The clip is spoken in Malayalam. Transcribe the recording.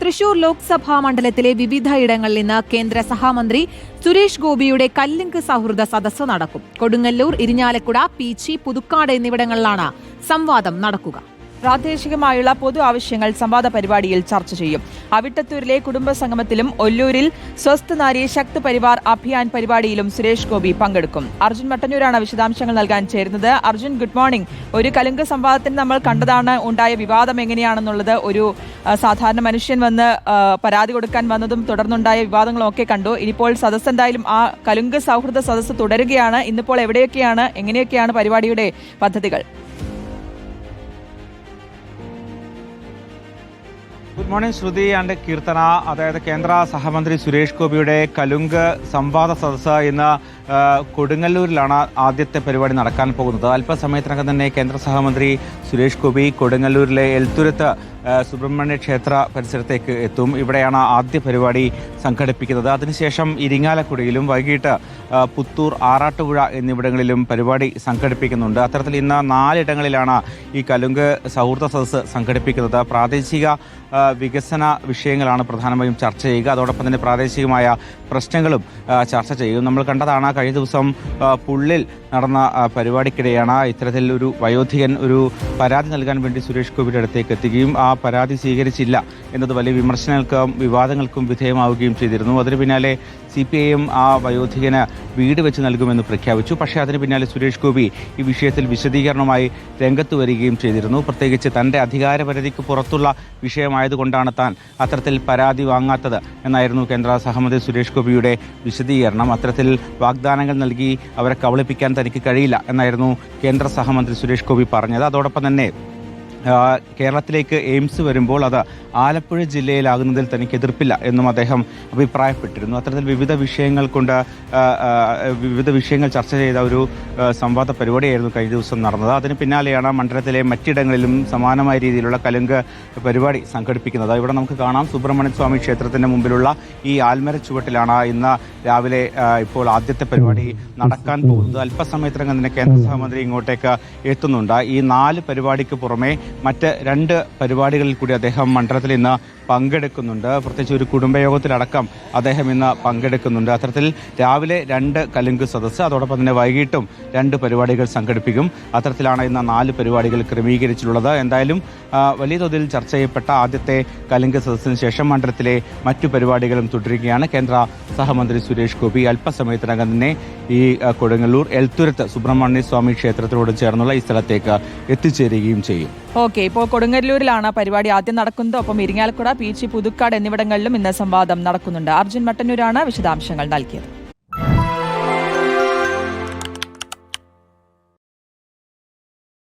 തൃശൂർ ലോക്സഭാ മണ്ഡലത്തിലെ വിവിധ ഇടങ്ങളിൽ നിന്ന് കേന്ദ്ര സഹമന്ത്രി സുരേഷ് ഗോപിയുടെ കല്ലിങ്ക് സൗഹൃദ സദസ്സ് നടക്കും. കൊടുങ്ങല്ലൂർ ഇരിഞ്ഞാലക്കുട പീച്ചി പുതുക്കാട് എന്നിവിടങ്ങളിലാണ് സംവാദം നടക്കുക. പ്രാദേശികമായുള്ള പൊതു ആവശ്യങ്ങൾ സംവാദ പരിപാടിയിൽ ചർച്ച ചെയ്യും. അവിട്ടത്തൂരിലെ കുടുംബ സംഗമത്തിലും ഒല്ലൂരിൽ സ്വസ്ഥ നാരി ശക്ത് പരിവാർ അഭിയാൻ പരിപാടിയിലും സുരേഷ് ഗോപി പങ്കെടുക്കും. അർജുൻ മട്ടന്നൂരാണ് വിശദാംശങ്ങൾ നൽകാൻ ചേരുന്നത്. അർജുൻ ഗുഡ് മോർണിംഗ് ഒരു കലുങ്ക് സംവാദത്തിന് നമ്മൾ കണ്ടതാണ് ഉണ്ടായ വിവാദം എങ്ങനെയാണെന്നുള്ളത് ഒരു സാധാരണ മനുഷ്യൻ വന്ന് പരാതി കൊടുക്കാൻ വന്നതും തുടർന്നുണ്ടായ വിവാദങ്ങളും ഒക്കെ കണ്ടു. ഇനിയിപ്പോൾ സദസ്സ് എന്തായാലും ആ കലുങ്ക് സൗഹൃദ സദസ്സ് തുടരുകയാണ്. ഇന്നിപ്പോൾ എവിടെയൊക്കെയാണ് എങ്ങനെയൊക്കെയാണ് പരിപാടിയുടെ പദ്ധതികൾ? Good morning Shruti and Keerthana. അതായത് കേന്ദ്ര സഹമന്ത്രി സുരേഷ് ഗോപിയുടെ കലുങ്ക് സംവാദ സദസ്സ് ഇന്ന് കൊടുങ്ങല്ലൂരിലാണ് ആദ്യത്തെ പരിപാടി നടക്കാൻ പോകുന്നത്. അല്പസമയത്തിനകം തന്നെ കേന്ദ്ര സഹമന്ത്രി സുരേഷ് ഗോപി കൊടുങ്ങല്ലൂരിലെ എൽത്തുരത്ത് സുബ്രഹ്മണ്യ ക്ഷേത്ര പരിസരത്തേക്ക് എത്തും. ഇവിടെയാണ് ആദ്യ പരിപാടി സംഘടിപ്പിക്കുന്നത്. അതിനുശേഷം ഇരിങ്ങാലക്കുടയിലും വൈകിട്ട് പുത്തൂർ ആറാട്ടുപുഴ എന്നിവിടങ്ങളിലും പരിപാടി സംഘടിപ്പിക്കുന്നുണ്ട്. അത്തരത്തിൽ ഇന്ന് നാലിടങ്ങളിലാണ് ഈ കലുങ്ക് സൗഹൃദ സദസ് സംഘടിപ്പിക്കുന്നത്. പ്രാദേശിക വികസന വിഷയങ്ങളാണ് പ്രധാനമായും ചർച്ച ചെയ്യുക. അതോടൊപ്പം തന്നെ പ്രാദേശികമായ പ്രശ്നങ്ങളും ചർച്ച ചെയ്യും. നമ്മൾ കണ്ടതാണ് കഴിഞ്ഞ ദിവസം പുള്ളിൽ നടന്ന പരിപാടിക്കിടെയാണ് ഇത്തരത്തിൽ ഒരു വയോധികൻ ഒരു പരാതി നൽകാൻ വേണ്ടി സുരേഷ് ഗോപിയുടെ അടുത്തേക്ക് എത്തുകയും ആ പരാതി സ്വീകരിച്ചില്ല എന്നത് വലിയ വിമർശനങ്ങൾക്കും വിവാദങ്ങൾക്കും വിധേയമാവുകയും ചെയ്തിരുന്നു. അതിന് പിന്നാലെ സി പി ഐ എം ആ വയോധികന് വീട് വെച്ച് നൽകുമെന്ന് പ്രഖ്യാപിച്ചു. പക്ഷേ അതിന് പിന്നാലെ സുരേഷ് ഗോപി ഈ വിഷയത്തിൽ വിശദീകരണമായി രംഗത്ത് വരികയും ചെയ്തിരുന്നു. പ്രത്യേകിച്ച് തന്റെ അധികാരപരിധിക്ക് പുറത്തുള്ള വിഷയമായതുകൊണ്ടാണ് താൻ അത്തരത്തിൽ പരാതി വാങ്ങാത്തത് എന്നായിരുന്നു കേന്ദ്ര സഹമന്ത്രി സുരേഷ് ഗോപിയുടെ വിശദീകരണം. അത്തരത്തിൽ വാഗ്ദാനങ്ങൾ നൽകി അവരെ കബളിപ്പിക്കാൻ തനിക്ക് കഴിയില്ല എന്നായിരുന്നു കേന്ദ്ര സഹമന്ത്രി സുരേഷ് ഗോപി പറഞ്ഞത്. അതോടൊപ്പം തന്നെ കേരളത്തിലേക്ക് എയിംസ് വരുമ്പോൾ അത് ആലപ്പുഴ ജില്ലയിലാകുന്നതിൽ തനിക്ക് എതിർപ്പില്ല എന്നും അദ്ദേഹം അഭിപ്രായപ്പെട്ടിരുന്നു. അത്തരത്തിൽ വിവിധ വിഷയങ്ങൾ കൊണ്ട് വിവിധ വിഷയങ്ങൾ ചർച്ച ചെയ്ത ഒരു സംവാദ പരിപാടിയായിരുന്നു കഴിഞ്ഞ ദിവസം നടന്നത്. അതിന് പിന്നാലെയാണ് മണ്ഡലത്തിലെ മറ്റിടങ്ങളിലും സമാനമായ രീതിയിലുള്ള കലുങ്ക് പരിപാടി സംഘടിപ്പിക്കുന്നത്. ഇവിടെ നമുക്ക് കാണാം സുബ്രഹ്മണ്യ സ്വാമി ക്ഷേത്രത്തിന് മുമ്പിലുള്ള ഈ ആൽമര ചുവട്ടിലാണ് ഇന്ന് രാവിലെ ഇപ്പോൾ ആദ്യത്തെ പരിപാടി നടക്കാൻ പോകുന്നത് അല്പസമയത്തിനകം തന്നെ കേന്ദ്ര സഹമന്ത്രി ഇങ്ങോട്ടേക്ക് എത്തുന്നുണ്ട്. ഈ നാല് പരിപാടിക്ക് പുറമെ മറ്റ് രണ്ട് പരിപാടികളിൽ കൂടി അദ്ദേഹം മണ്ഡലത്തിൽ ഇന്ന് പങ്കെടുക്കുന്നുണ്ട്. പ്രത്യേകിച്ച് ഒരു കുടുംബയോഗത്തിലടക്കം അദ്ദേഹം ഇന്ന് പങ്കെടുക്കുന്നുണ്ട്. അത്തരത്തിൽ രാവിലെ രണ്ട് കലുങ്ക് സദസ്സ് അതോടൊപ്പം തന്നെ വൈകിട്ടും രണ്ട് പരിപാടികൾ സംഘടിപ്പിക്കും. അത്തരത്തിലാണ് ഇന്ന് നാല് പരിപാടികൾ ക്രമീകരിച്ചിട്ടുള്ളത്. എന്തായാലും വലിയ തോതിൽ ചർച്ച ചെയ്യപ്പെട്ട ആദ്യത്തെ കലുങ്ക് സദസ്സിന് ശേഷം മണ്ഡലത്തിലെ മറ്റു പരിപാടികളും തുടരുകയാണ്. കേന്ദ്ര സഹമന്ത്രി സുരേഷ് ഗോപി അല്പസമയത്തിനകം തന്നെ ഈ കൊടുങ്ങല്ലൂർ എൽത്തുരത്ത് സുബ്രഹ്മണ്യ സ്വാമി ക്ഷേത്രത്തിനോട് ചേർന്നുള്ള ഈ സ്ഥലത്തേക്ക് എത്തിച്ചേരുകയും ചെയ്യും. ഓക്കെ ഇപ്പോൾ കൊടുങ്ങല്ലൂരിലാണ് പരിപാടി ആദ്യം നടക്കുന്നത്. ഒപ്പം ഇരിങ്ങാലക്കുട പീച്ചി പുതുക്കാട് എന്നിവിടങ്ങളിലും ഇന്ന് സംവാദം നടക്കുന്നുണ്ട്. അർജുൻ മട്ടന്നൂരാണ് വിശദാംശങ്ങൾ നൽകിയത്.